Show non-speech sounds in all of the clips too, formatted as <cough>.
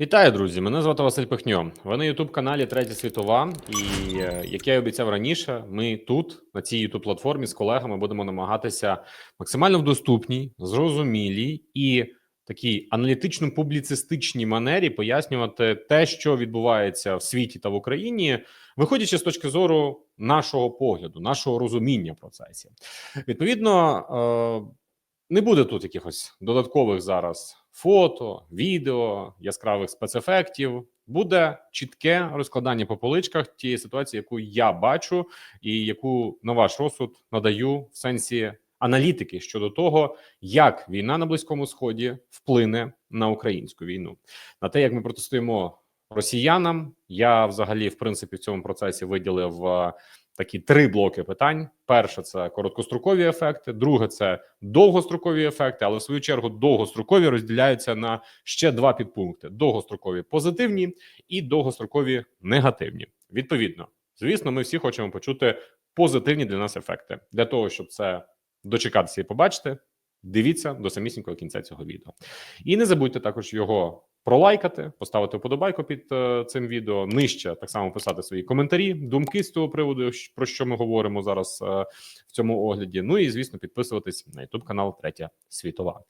Вітаю, друзі! Мене звати Василь Пихньо. Ви на youtube каналі Третя світова. І е, як я й обіцяв раніше, ми тут, на цій youtube платформі з колегами, будемо намагатися максимально в доступній, зрозумілій і такій аналітично-публіцистичній манері пояснювати те, що відбувається в світі та в Україні, виходячи з точки зору нашого погляду, нашого розуміння процесів. Відповідно, е, не буде тут якихось додаткових зараз фото, відео, яскравих спецефектів. Буде чітке розкладання по поличках тієї ситуації, яку я бачу, і яку на ваш розсуд надаю в сенсі аналітики щодо того, як війна на близькому сході вплине на українську війну, на те, як ми протестуємо росіянам. Я взагалі, в принципі, в цьому процесі виділив е, такі три блоки питань: перше це короткострокові ефекти, друге це довгострокові ефекти. Але в свою чергу довгострокові розділяються на ще два підпункти: довгострокові позитивні і довгострокові негативні. Відповідно, звісно, ми всі хочемо почути позитивні для нас ефекти для того, щоб це дочекатися і побачити. Дивіться до самісінького кінця цього відео, і не забудьте також його пролайкати, поставити вподобайку під е, цим відео. Нижче так само писати свої коментарі, думки з цього приводу, про що ми говоримо зараз е, в цьому огляді. Ну і звісно, підписуватись на YouTube канал Третя світова.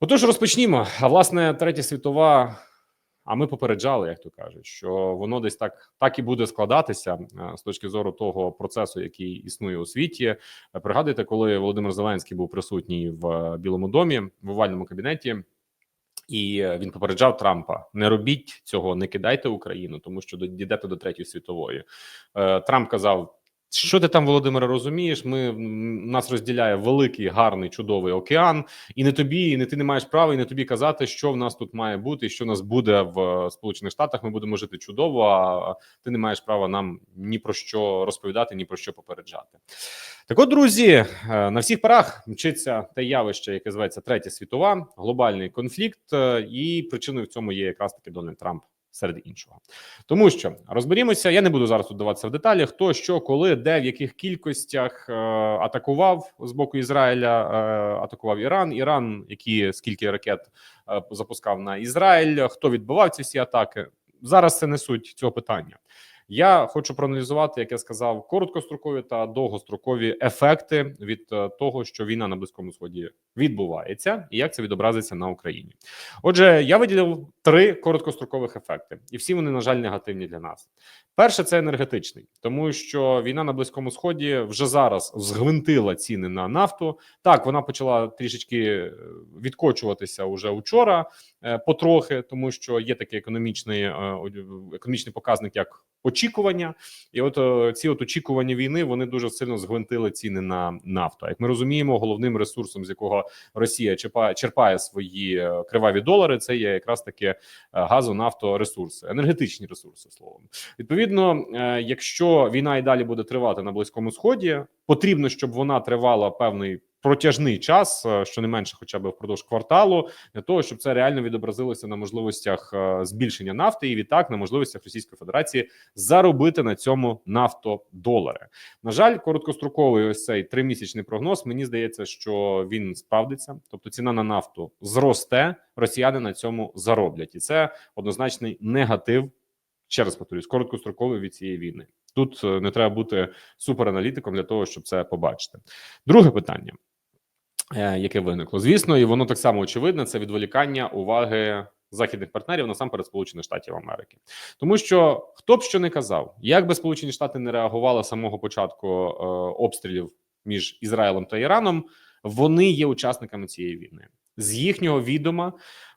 Отож, розпочнімо. А власне, третя світова. А ми попереджали, як то кажуть, що воно десь так так і буде складатися е, з точки зору того процесу, який існує у світі. Е, Пригадуєте, коли Володимир Зеленський був присутній в Білому домі в овальному кабінеті, і е, він попереджав Трампа: не робіть цього, не кидайте Україну, тому що дійдете до третьої світової. Е, Трамп казав. Що ти там, Володимире, розумієш? Ми нас розділяє великий, гарний, чудовий океан, і не тобі, і не ти не маєш права, і не тобі казати, що в нас тут має бути, і що в нас буде в е, Сполучених Штатах. Ми будемо жити чудово. А ти не маєш права нам ні про що розповідати, ні про що попереджати. Так, от, друзі, е, на всіх парах мчиться те явище, яке зветься третя світова, глобальний конфлікт, е, і причиною в цьому є якраз таки Дональд Трамп. Серед іншого, тому що розберімося. Я не буду зараз тут даватися в деталі. Хто що, коли, де, в яких кількостях е, атакував з боку Ізраїля, е, атакував Іран. Іран, які скільки ракет е, запускав на Ізраїль, хто відбивав ці всі атаки. Зараз це не суть цього питання. Я хочу проаналізувати, як я сказав, короткострокові та довгострокові ефекти від е, того, що війна на близькому сході відбувається, і як це відобразиться на Україні. Отже, я виділив три короткострокових ефекти, і всі вони, на жаль, негативні для нас. Перше це енергетичний, тому що війна на близькому сході вже зараз згвинтила ціни на нафту. Так, вона почала трішечки е, відкочуватися уже учора, потрохи, тому що є такий економічний е, економічний показник, як очікування, і от е, ці от очікування війни вони дуже сильно згвинтили ціни на нафту. Як ми розуміємо, головним ресурсом, з якого Росія черпає, черпає свої е, криваві долари, це є якраз таки е, газо, нафторесурси, енергетичні ресурси. Словом, відповідно, е, якщо війна і далі буде тривати на близькому сході, потрібно, щоб вона тривала певний. Протяжний час, е, що не менше, хоча б впродовж кварталу, для того, щоб це реально відобразилося на можливостях е, збільшення нафти, і відтак на можливостях Російської Федерації заробити на цьому нафтодолари. На жаль, короткостроковий ось цей тримісячний прогноз. Мені здається, що він справдиться. Тобто ціна на нафту зросте, росіяни на цьому зароблять, і це однозначний негатив. Ще раз повторюсь, короткостроковий від цієї війни. Тут е, не треба бути супераналітиком для того, щоб це побачити. Друге питання, яке виникло, звісно, і воно так само очевидне: це відволікання уваги західних партнерів насамперед Сполучених Штатів Америки, тому що хто б що не казав, як би Сполучені Штати не реагували з самого початку е, обстрілів між Ізраїлем та Іраном, вони є учасниками цієї війни. З їхнього відома,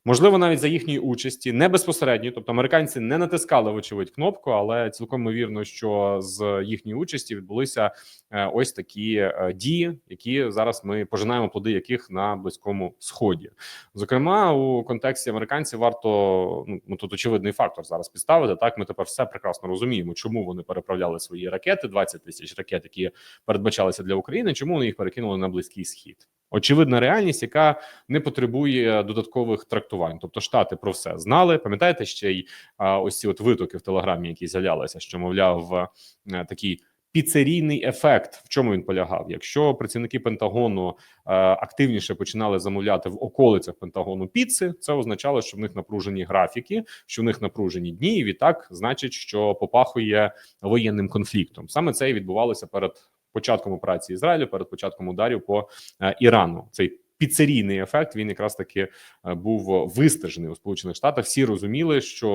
можливо, навіть за їхньої участі, не безпосередньо, тобто американці не натискали вочевидь кнопку, але цілком ймовірно, що з їхньої участі відбулися е, ось такі е, дії, які зараз ми пожинаємо плоди яких на близькому сході. Зокрема, у контексті американців варто ну ну, тут очевидний фактор зараз підставити. Так, ми тепер все прекрасно розуміємо, чому вони переправляли свої ракети, 20 тисяч ракет, які передбачалися для України. Чому вони їх перекинули на близький схід? Очевидна реальність, яка не потребує додаткових трактувань. Тобто, штати про все знали. Пам'ятаєте ще й а, ось ці от витоки в телеграмі, які з'являлися, що мовляв, е, такий піцерійний ефект. В чому він полягав? Якщо працівники Пентагону е, активніше починали замовляти в околицях Пентагону піци, це означало, що в них напружені графіки, що в них напружені дні, і відтак значить, що попахує воєнним конфліктом. Саме це і відбувалося перед початком операції Ізраїлю, перед початком ударів по е, Ірану. Цей піцерійний ефект він якраз таки е, був вистежений у Сполучених Штатах. Всі розуміли, що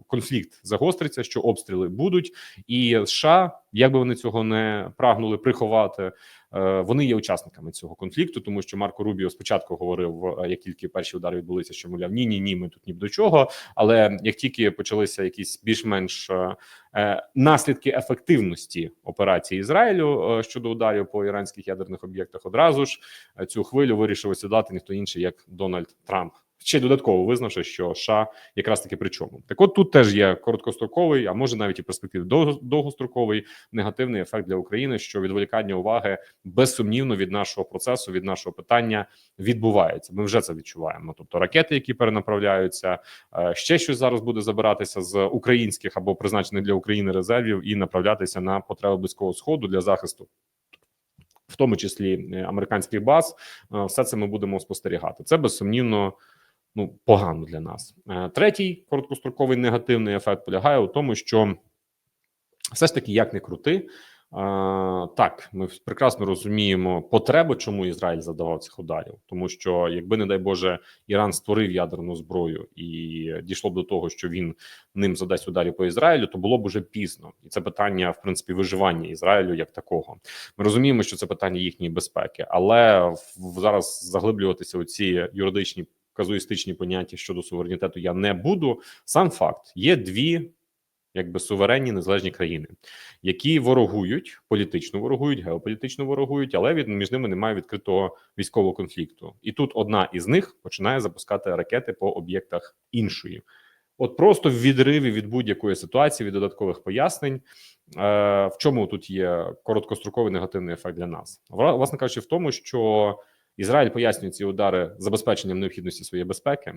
е, конфлікт загостриться, що обстріли будуть, і США, як би вони цього не прагнули приховати. Е, Вони є учасниками цього конфлікту, тому що Марко Рубіо спочатку говорив, е, як тільки перші удари відбулися, що мовляв ні, ні, ні, ми тут ні до чого. Але як тільки почалися якісь більш-менш е, наслідки ефективності операції Ізраїлю щодо ударів по іранських ядерних об'єктах, одразу ж цю хвилю вирішив осідати ніхто інший, як Дональд Трамп. Ще додатково визнавши, що США якраз таки при чому. Так, от тут теж є короткостроковий, а може навіть і перспектив довго- довгостроковий негативний ефект для України, що відволікання уваги безсумнівно від нашого процесу, від нашого питання відбувається. Ми вже це відчуваємо. Тобто ракети, які перенаправляються, е, ще щось зараз буде забиратися з українських або призначених для України резервів і направлятися на потреби близького сходу для захисту. В тому числі е, американських баз, Е, все це ми будемо спостерігати. Це безсумнівно ну погано для нас. Е, Третій короткостроковий негативний ефект полягає у тому, що все ж таки, як не крути, е, так ми прекрасно розуміємо потребу, чому Ізраїль задавав цих ударів, тому що якби не дай Боже Іран створив ядерну зброю і дійшло б до того, що він ним задасть ударів по Ізраїлю, то було б уже пізно, і це питання в принципі виживання Ізраїлю як такого. Ми розуміємо, що це питання їхньої безпеки, але зараз заглиблюватися у ці юридичні казуїстичні поняття щодо суверенітету я не буду. Сам факт є дві. Якби суверенні незалежні країни, які ворогують політично ворогують, геополітично ворогують, але від між ними немає відкритого військового конфлікту. І тут одна із них починає запускати ракети по об'єктах іншої. От просто в відриві від будь-якої ситуації, від додаткових пояснень, е, в чому тут є короткостроковий негативний ефект для нас, Вла- власне кажучи, в тому, що Ізраїль пояснює ці удари забезпеченням необхідності своєї безпеки.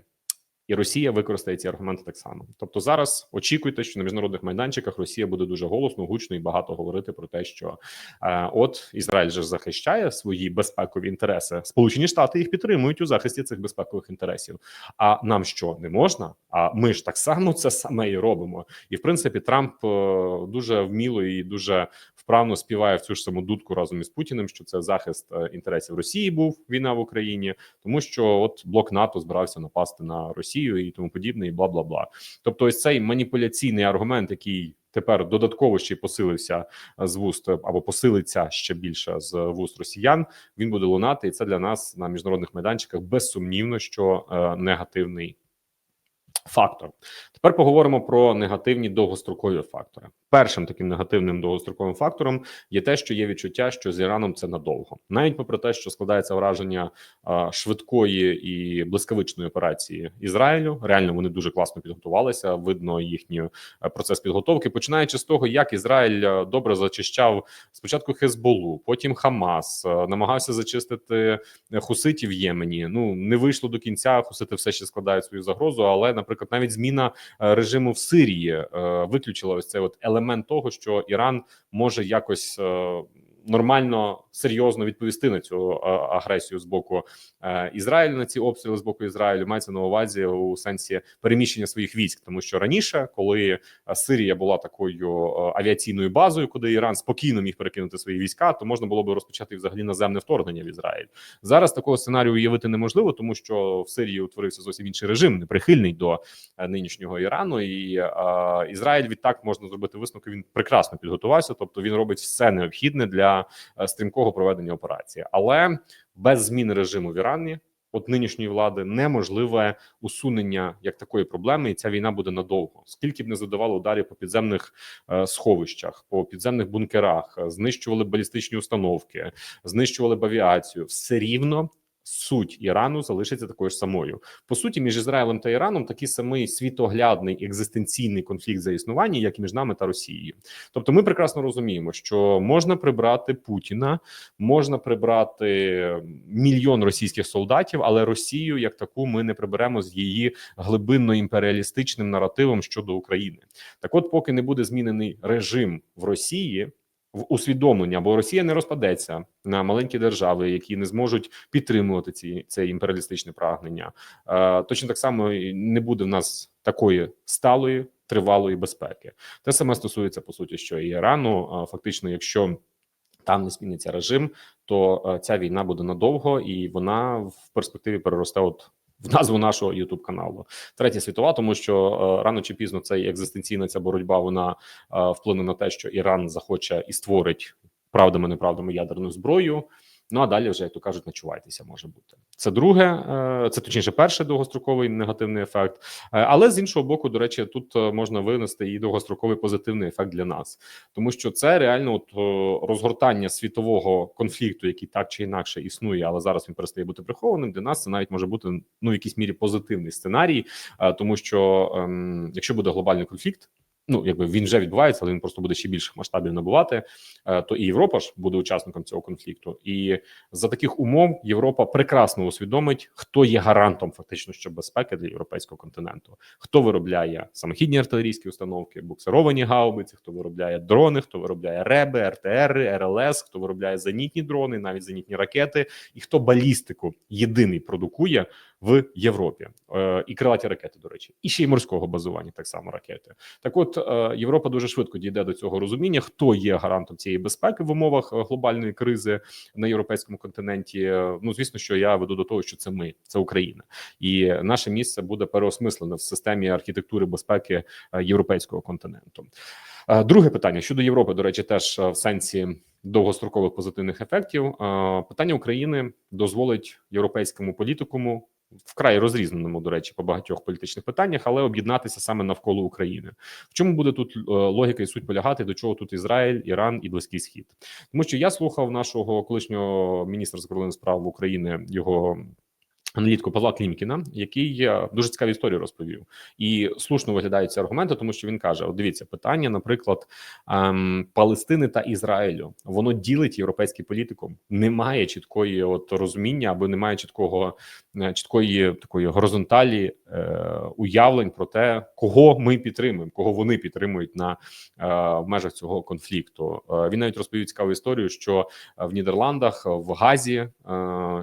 І Росія використає ці аргументи так само. Тобто, зараз очікуйте, що на міжнародних майданчиках Росія буде дуже голосно, гучно і багато говорити про те, що е, от Ізраїль же захищає свої безпекові інтереси. Сполучені Штати їх підтримують у захисті цих безпекових інтересів. А нам що не можна? А ми ж так само це саме і робимо. І в принципі, Трамп е, дуже вміло і дуже вправно співає в цю ж саму дудку разом із Путіним, що це захист е, інтересів Росії був війна в Україні, тому що от блок НАТО збирався напасти на Росію і тому подібне, і бла бла бла. Тобто, ось цей маніпуляційний аргумент, який тепер додатково ще й посилився е, з вуст або посилиться ще більше з вуст росіян. Він буде лунати, і це для нас на міжнародних майданчиках безсумнівно, що е, негативний. Фактор тепер поговоримо про негативні довгострокові фактори. Першим таким негативним довгостроковим фактором є те, що є відчуття, що з Іраном це надовго, навіть попри те, що складається враження швидкої і блискавичної операції Ізраїлю. Реально вони дуже класно підготувалися. Видно їхній е, процес підготовки, починаючи з того, як Ізраїль е, добре зачищав спочатку Хезболу, потім Хамас, е, намагався зачистити хуситів в Ємені. Ну не вийшло до кінця. Хусити все ще складають свою загрозу. Але, наприклад, навіть зміна е, режиму в Сирії е, виключила ось цей от елемент того, що Іран може якось. Нормально серйозно відповісти на цю агресію з боку е, Ізраїлю на ці обстріли з боку Ізраїлю мається на увазі у сенсі переміщення своїх військ, тому що раніше, коли е, Сирія була такою е, авіаційною базою, куди Іран спокійно міг перекинути свої війська, то можна було би розпочати взагалі наземне вторгнення в Ізраїль. Зараз такого сценарію уявити неможливо, тому що в Сирії утворився зовсім інший режим, неприхильний до нинішнього Ірану, і Ізраїль відтак можна зробити висновки. Він прекрасно підготувався, тобто він робить все необхідне для е, стрімкого проведення операції, але без зміни режиму в Ірані. От нинішньої влади неможливе усунення як такої проблеми, і ця війна буде надовго. Скільки б не задавали ударів по підземних е, сховищах, по підземних бункерах, е, знищували балістичні установки, знищували б авіацію, все рівно. Суть Ірану залишиться такою ж самою. По суті, між Ізраїлем та Іраном такий самий світоглядний екзистенційний конфлікт за існування, як і між нами та Росією. Тобто, ми прекрасно розуміємо, що можна прибрати Путіна, можна прибрати мільйон російських солдатів, але Росію як таку ми не приберемо з її глибинно імперіалістичним наративом щодо України. Так, от, поки не буде змінений режим в Росії. В усвідомлення, бо Росія не розпадеться на маленькі держави, які не зможуть підтримувати ці це імперіалістичне прагнення. Е, точно так само не буде в нас такої сталої тривалої безпеки. Те саме стосується по суті, що і Ірану. Е, фактично, якщо там не зміниться режим, то е, ця війна буде надовго і вона в перспективі переросте от в назву нашого youtube каналу. Третя світова, тому що е, рано чи пізно цей екзистенційна ця боротьба вона е, вплине на те, що Іран захоче і створить правдами неправдами ядерну зброю. Ну а далі вже як то кажуть, начувайтеся може бути. Це друге, е, це точніше, перший довгостроковий негативний ефект. Е, але з іншого боку, до речі, тут е, можна винести і довгостроковий позитивний ефект для нас, тому що це реально от розгортання світового конфлікту, який так чи інакше існує, але зараз він перестає бути прихованим. Для нас це навіть може бути ну в якійсь мірі позитивний сценарій, тому що ем, якщо буде глобальний конфлікт ну якби він вже відбувається, але він просто буде ще більших масштабів набувати. Е, то і Європа ж буде учасником цього конфлікту, і за таких умов Європа прекрасно усвідомить, хто є гарантом фактично що безпеки для європейського континенту, хто виробляє самохідні артилерійські установки, буксировані гаубиці, хто виробляє дрони, хто виробляє реби, РТР, РЛС, хто виробляє зенітні дрони, навіть зенітні ракети, і хто балістику єдиний продукує в Європі е, і крилаті ракети, до речі, і ще й морського базування, так само ракети. Так, от е, Європа дуже швидко дійде до цього розуміння, хто є гарантом цієї безпеки в умовах е, глобальної кризи на європейському континенті. Ну звісно, що я веду до того, що це ми, це Україна, і наше місце буде переосмислене в системі архітектури безпеки європейського континенту. Друге питання щодо Європи, до речі, теж в сенсі довгострокових позитивних ефектів. Питання України дозволить європейському політикуму вкрай розрізненому, до речі, по багатьох політичних питаннях, але об'єднатися саме навколо України. В чому буде тут е, логіка і суть полягати? До чого тут Ізраїль, Іран і Близький Схід? Тому що я слухав нашого колишнього міністра закордонних справ України його Аналітку Павла Клімкіна, який е, дуже цікаві історії розповів, і слушно виглядають ці аргументи, тому що він каже: От дивіться, питання, наприклад, ем, Палестини та Ізраїлю, воно ділить європейський політику. Немає чіткої от розуміння або немає чіткого е, чіткої такої горизонталі е, уявлень про те, кого ми підтримуємо, кого вони підтримують на е, в межах цього конфлікту. Е, він навіть розповів цікаву історію, що в Нідерландах в Газі е,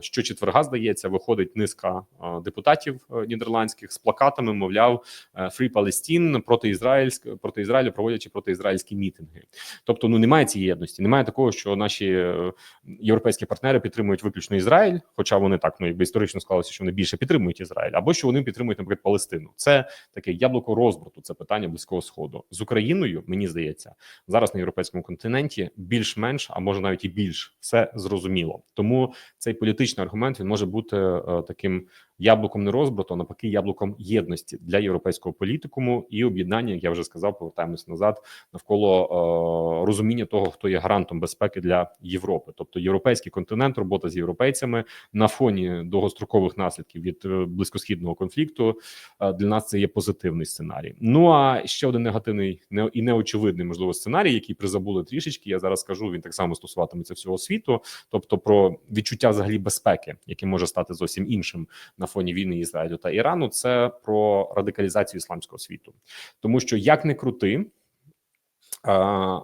що четверга здається, виходить низка депутатів е, нідерландських з плакатами, мовляв, Free Palestine проти ізраїльськ проти Ізраїля, проводячи проти ізраїльські мітинги. Тобто, ну немає цієї єдності, немає такого, що наші е, європейські партнери підтримують виключно Ізраїль, хоча вони так ну якби історично склалося, що вони більше підтримують Ізраїль, або що вони підтримують, наприклад, Палестину. Це таке яблуко розбрату. Це питання близького сходу з Україною. Мені здається, зараз на європейському континенті більш-менш, а може навіть і більш все зрозуміло. Тому цей політичний аргумент він може бути е, таким яблуком не розбрату, а навпаки, яблуком єдності для європейського політикуму і об'єднання, як я вже сказав, повертаємось назад навколо е, розуміння того, хто є гарантом безпеки для Європи, тобто європейський континент, робота з європейцями на фоні довгострокових наслідків від е, близькосхідного конфлікту. Е, для нас це є позитивний сценарій. Ну а ще один негативний не і неочевидний можливо сценарій, який призабули трішечки. Я зараз скажу. Він так само стосуватиметься всього світу, тобто про відчуття взагалі безпеки, яке може стати зовсім іншим на на фоні війни Ізраїлю та Ірану, це про радикалізацію ісламського світу, тому що як не крути. А,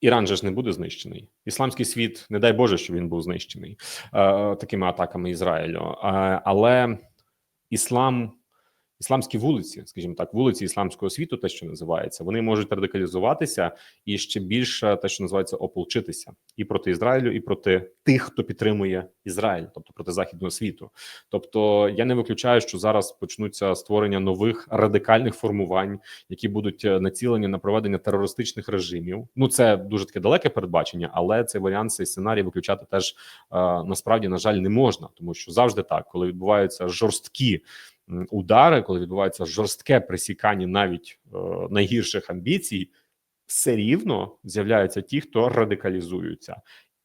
Іран же ж не буде знищений. Ісламський світ, не дай Боже, що він був знищений е, такими атаками Ізраїлю. Е, але іслам ісламські вулиці, скажімо так, вулиці ісламського світу, те, що називається, вони можуть радикалізуватися і ще більше те, що називається ополчитися, і проти Ізраїлю, і проти тих, хто підтримує Ізраїль, тобто проти західного світу. Тобто я не виключаю, що зараз почнуться створення нових радикальних формувань, які будуть е, націлені на проведення терористичних режимів. Ну це дуже таке далеке передбачення, але цей варіант цей сценарій виключати теж е, насправді на жаль не можна, тому що завжди так, коли відбуваються жорсткі удари, коли відбувається жорстке присікання навіть е, найгірших амбіцій, все рівно з'являються ті, хто радикалізуються.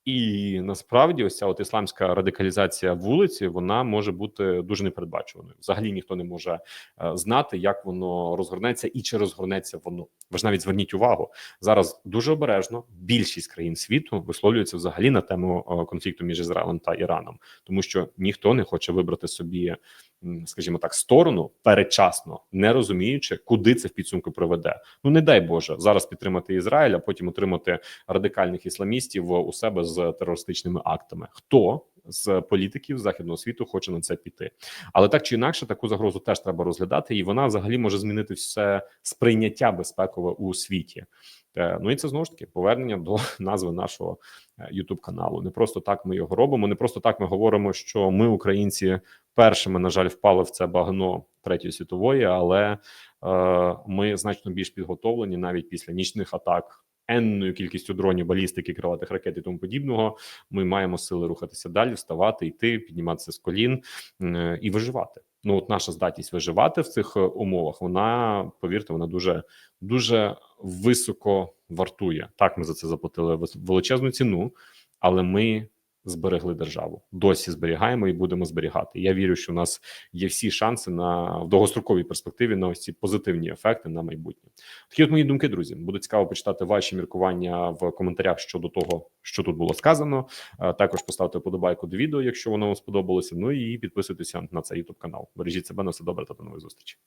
І насправді, ось ця от ісламська радикалізація вулиці вона може бути дуже непередбачуваною. Взагалі ніхто не може е, знати, як воно розгорнеться і чи розгорнеться воно. Ви ж навіть зверніть увагу зараз. Дуже обережно більшість країн світу висловлюється взагалі на тему е, конфлікту між Ізраїлем та Іраном, тому що ніхто не хоче вибрати собі, скажімо так, сторону передчасно, не розуміючи, куди це в підсумку приведе. Ну не дай Боже зараз підтримати Ізраїль, а потім отримати радикальних ісламістів у себе з терористичними актами. Хто з політиків західного світу хоче на це піти? Але так чи інакше, таку загрозу теж треба розглядати, і вона взагалі може змінити все сприйняття безпекове у світі. Е, Ну і це знову ж таки повернення до <laughs> назви нашого youtube каналу. Не просто так ми його робимо. Не просто так ми говоримо, що ми, українці, першими на жаль впали в це багно третьої світової, але е, ми значно більш підготовлені навіть після нічних атак. Енною кількістю дронів, балістики, крилатих ракет і тому подібного, ми маємо сили рухатися далі, вставати, йти, підніматися з колін е, і виживати. Ну, от наша здатність виживати в цих е, умовах, вона повірте, вона дуже дуже високо вартує. Так, ми за це заплатили величезну ціну, але ми зберегли державу. Досі зберігаємо і будемо зберігати. Я вірю, що у нас є всі шанси на в довгостроковій перспективі на ось ці позитивні ефекти на майбутнє. Такі от мої думки, друзі. Буде цікаво почитати ваші міркування в коментарях щодо того, що тут було сказано. Е, Також поставте подобайку до відео, якщо воно вам сподобалося. Ну і підписуйтеся на цей YouTube канал. Бережіть себе на все добре та до нових зустрічей.